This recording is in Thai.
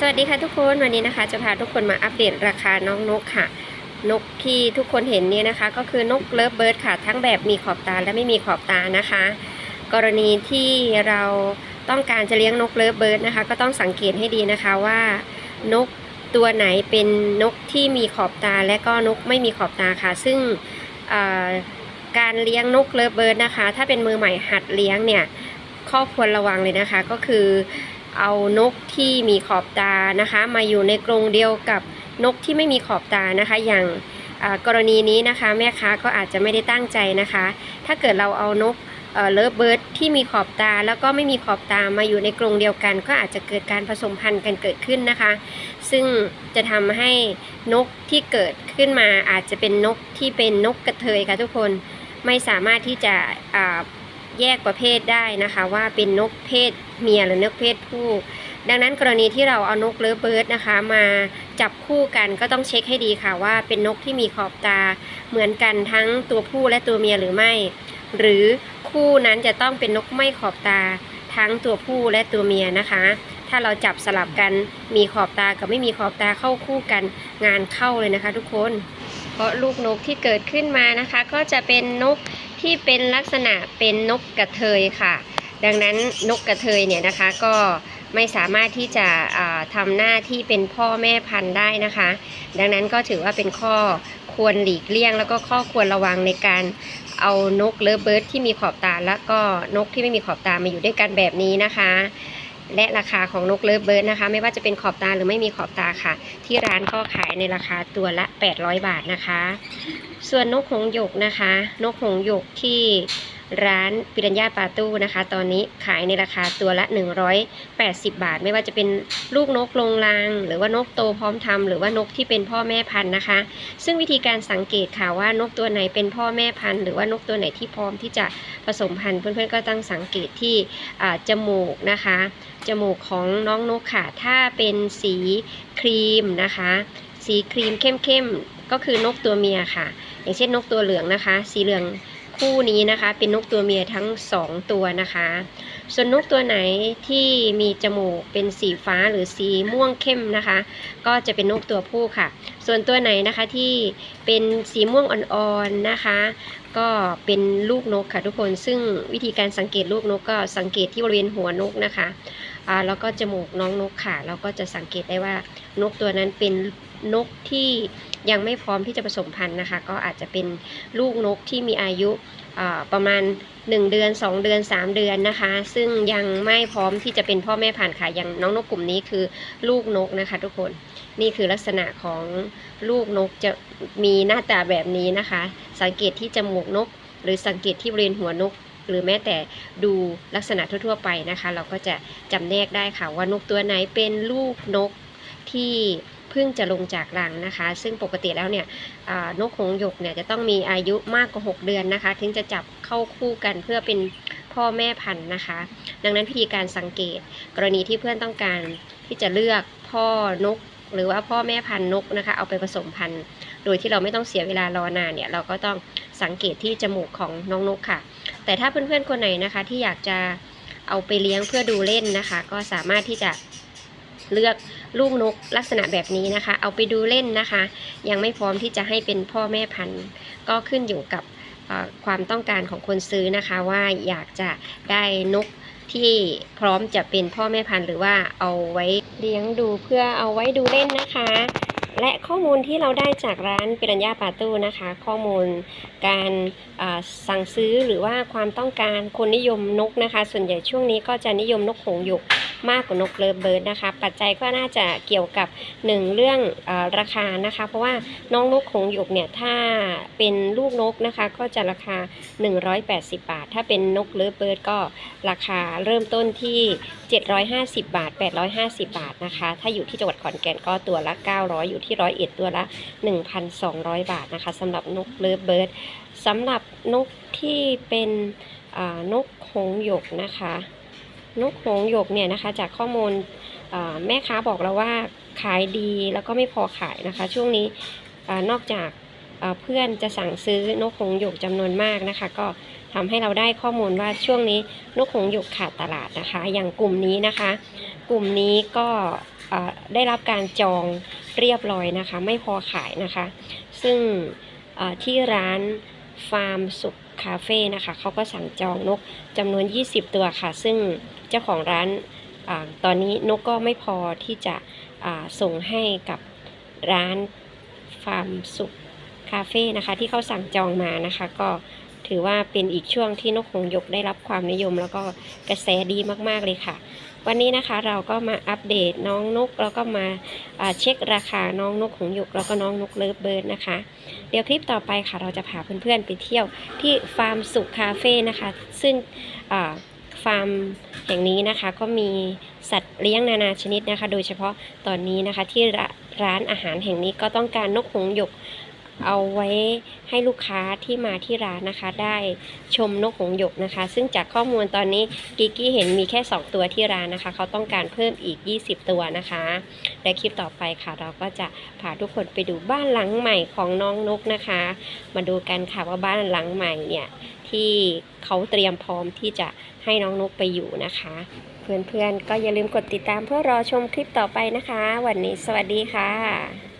สวัสดีค่ะทุกคนวันนี้นะคะ จะพาทุกคนมาอัปเดตราคาน้องนกค่ะ นกที่ทุกคนเห็นเนี่ยนะคะ ก็คือนกเลิฟเบิร์ดค่ะ ทั้งแบบมีขอบตาและไม่มีขอบตานะคะ กรณีที่เราต้องการจะเลี้ยงนกเลิฟเบิร์ดนะคะ ก็ต้องสังเกตให้ดีนะคะว่านกตัวไหนเป็นนกที่มีขอบตาและก็นกไม่มีขอบตาค่ะ ซึ่งการเลี้ยงนกเลิฟเบิร์ดนะคะ ถ้าเป็นมือใหม่หัดเลี้ยงเนี่ยข้อควรระวังเลยนะคะก็คือ เอานกที่มีขอบตานะคะ มาอยู่ในกรงเดียวกับนกที่ไม่มีขอบตานะคะ อย่างกรณีนี้นะคะแม่ค้าก็อาจจะไม่ได้ตั้งใจนะคะ ถ้าเกิดเราเอานกเลิฟเบิร์ดที่มีขอบตาแล้วก็ไม่มีขอบตามาอยู่ในกรงเดียวกัน ก็อาจจะเกิดการผสมพันธุ์กันเกิดขึ้นนะคะ ซึ่งจะทำให้นกที่เกิดขึ้นมาอาจจะเป็นนกที่เป็นนกกระเทยค่ะทุกคนไม่สามารถที่จะ แยกประเภทได้นะคะ ว่าเป็นนกเพศเมียหรือนกเพศผู้ ดังนั้นกรณีที่เราเอานกเลิฟเบิร์ดนะคะ มาจับคู่กันก็ต้องเช็คให้ดีค่ะว่าเป็นนกที่มีขอบตาเหมือนกันทั้งตัวผู้และตัวเมียหรือไม่ หรือคู่นั้นจะต้องเป็นนกไม่ขอบตาทั้งตัวผู้และตัวเมียนะคะ ถ้าเราจับสลับกันมีขอบตากับไม่มีขอบตาเข้าคู่กันงานเข้าเลยนะคะ ทุกคน เพราะลูกนกที่เกิดขึ้นมานะคะ ก็จะเป็นนก ที่เป็นลักษณะเป็นนกกระเทยค่ะ ดังนั้นนกกระเทยเนี่ยนะคะก็ไม่สามารถที่จะทำทำหน้าที่เป็นพ่อแม่พันธุ์ได้นะคะ ดังนั้นก็ถือว่าเป็นข้อควรหลีกเลี่ยง แล้วก็ข้อควรระวังในการเอานกเลิฟเบิร์ดที่มีขอบตา แล้วก็นกที่ไม่มีขอบตามาอยู่ด้วยกันแบบนี้นะคะ และราคาของนกเลิฟเบิร์ดนะคะ ไม่ว่าจะเป็นขอบตาหรือไม่มีขอบตาค่ะ ที่ร้านก็ขายในราคาตัวละ 800 บาทนะคะ ส่วนนกหงหยกนะคะ นกหงหยกที่ ร้านปิรัญญาปาตู้นะคะ ตอนนี้ขายในราคาตัวละ 180 บาท ไม่ว่าจะเป็นลูกนกลงราง หรือว่านกโตพร้อมทำหรือว่านกที่เป็นพ่อแม่พันธุ์นะคะ ซึ่งวิธีการสังเกตค่ะว่านกตัวไหนเป็นพ่อแม่พันธุ์หรือว่านกตัวไหนที่พร้อมที่จะผสมพันธุ์เพื่อนๆก็ต้องสังเกตที่จมูกนะคะจมูกของน้องนกค่ะถ้าเป็นสีครีมนะคะ สีครีมเข้มๆก็คือนกตัวเมียค่ะ อย่างเช่นนกตัวเหลืองนะคะ สีเหลือง คู่นี้นะคะ เป็นนกตัวเมียทั้งสองตัวนะคะ ส่วนนกตัวไหนที่มีจมูกเป็นสีฟ้าหรือสีม่วงเข้มนะคะ ก็จะเป็นนกตัวผู้ค่ะ ส่วนตัวไหนนะคะที่เป็นสีม่วงอ่อนๆนะคะ ก็เป็นลูกนกค่ะทุกคนซึ่งวิธีการสังเกตลูกนกก็สังเกตที่บริเวณหัวนกนะคะ อ่าแล้วก็จมูกน้องนกค่ะเราก็จะสังเกตได้ว่านกตัวนั้นเป็นนกที่ยังไม่พร้อมที่จะผสมพันธุ์นะคะ ก็อาจจะเป็นลูกนกที่มีอายุประมาณ 1 เดือน 2 เดือน 3 เดือนนะคะ ซึ่งยังไม่พร้อมที่จะเป็นพ่อแม่พันค่ะอย่างน้องนกกลุ่มนี้คือลูกนกนะคะ ทุกคนนี่คือลักษณะของลูกนกจะมีหน้าตาแบบนี้นะคะ สังเกตที่จมูกนก หรือสังเกตที่บริเวณหัวนก หรือแม้แต่ดูลักษณะทั่วๆไปนะคะ เราก็จะจำแนกได้ค่ะว่านกตัวไหนเป็นลูกนกที่เพิ่งจะลงจากรังนะคะ ซึ่งปกติแล้วเนี่ยนกหงส์หยกเนี่ยจะต้องมีอายุมากกว่า 6 เดือนนะคะ ถึงจะจับเข้าคู่กันเพื่อเป็นพ่อแม่พันธุ์นะคะ ดังนั้นวิธีการสังเกตกรณีที่เพื่อนต้องการที่จะเลือกพ่อนกหรือว่าพ่อแม่พันธุ์นกนะคะ เอาไปผสมพันธุ์ โดยที่เราไม่ต้องเสียเวลารอนานเนี่ยเราก็ต้องสังเกตที่จมูกของน้องนกค่ะ แต่ถ้าเพื่อนๆคนไหนนะคะ ที่อยากจะเอาไปเลี้ยงเพื่อดูเล่นนะคะ ก็สามารถที่จะเลือกลูกนกลักษณะแบบนี้นะคะ เอาไปดูเล่นนะคะ ยังไม่พร้อมที่จะให้เป็นพ่อแม่พันธุ์ ก็ขึ้นอยู่กับความต้องการของคนซื้อนะคะ ว่าอยากจะได้นกที่พร้อมจะเป็นพ่อแม่พันธุ์ หรือว่าเอาไว้เลี้ยงดูเพื่อเอาไว้ดูเล่นนะคะ และข้อมูลที่เราได้จากร้านปิรัญญาปาตู้นะคะ ข้อมูลการสั่งซื้อหรือว่าความต้องการคนนิยมนกนะคะ ส่วนใหญ่ช่วงนี้ก็จะนิยมนกหงหยกมากกว่านกเลิฟเบิร์ดนะคะ ปัจจัยก็น่าจะเกี่ยวกับหนึ่งเรื่องอราคานะคะ เพราะว่าน้องนกหงหยกเนี่ยถ้าเป็นลูกนกนะคะ ก็จะราคา 180 บาท ถ้าเป็นนกเลิฟเบิร์ดก็ราคาเริ่มต้นที่ 750 บาท 850 บาทนะคะ ถ้าอยู่ที่จังหวัดขอนแก่นก็ตัวละ 900 อยู่ที่ร้อยเอ็ดตัวละ 1,200 บาทนะคะสำหรับนกเลิฟเบิร์ดสำหรับนกที่เป็นนกหงหยกนะคะ นกหงหยกเนี่ยนะคะจากข้อมูลแม่ค้าบอกเราว่าขายดีแล้วก็ไม่พอขายนะคะ ช่วงนี้อนอกจากเพื่อนจะสั่งซื้อนกหงหยกจำนวนมากนะคะ ก็ทำให้เราได้ข้อมูลว่าช่วงนี้นกหงหยกขาดตลาดนะคะ อย่างกลุ่มนี้นะคะ กลุ่มนี้ก็ได้รับการจอง เรียบร้อยนะคะ ไม่พอขายนะคะ ซึ่งที่ร้านฟาร์มสุขคาเฟ่นะคะเขาก็สั่งจองนกจำนวน 20 ตัวค่ะ ซึ่งเจ้าของร้านอตอนนี้นกก็ไม่พอที่จะส่งให้กับร้านฟาร์มสุขคาเฟ่นะคะ ที่เขาสั่งจองมานะคะ ก็ถือว่าเป็นอีกช่วงที่นกหงส์ยกได้รับความนิยม แล้วก็กระแสดีมากๆเลยค่ะ วันนี้นะคะเราก็มาอัปเดตน้องนกแล้วก็มาเช็คราคาน้องนกหงส์หยกแล้วก็น้องนกเลิฟเบิร์ดนะคะ เดี๋ยวคลิปต่อไปค่ะเราจะพาเพื่อนๆไปเที่ยวที่ฟาร์มสุขคาเฟ่นะคะ ซึ่งฟาร์มแห่งนี้นะคะก็มีสัตว์เลี้ยงนานาชนิดนะคะ โดยเฉพาะตอนนี้นะคะที่ร้านอาหารแห่งนี้ก็ต้องการนกหงหยก เอาไว้ให้ลูกค้าที่มาที่ร้านนะคะ ได้ชมนกหงส์หยกนะคะ ซึ่งจากข้อมูลตอนนี้กิกกี้เห็นมีแค่ 2 ตัวที่ร้านนะคะ เขาต้องการเพิ่มอีก 20 ตัวนะคะ และคลิปต่อไปค่ะ เราก็จะพาทุกคนไปดูบ้านหลังใหม่ของน้องนกนะคะ มาดูกันค่ะว่าบ้านหลังใหม่เนี่ยที่เขาเตรียมพร้อมที่จะให้น้องนกไปอยู่นะคะ เพื่อนๆก็อย่าลืมกดติดตามเพื่อรอชมคลิปต่อไปนะคะ วันนี้สวัสดีค่ะ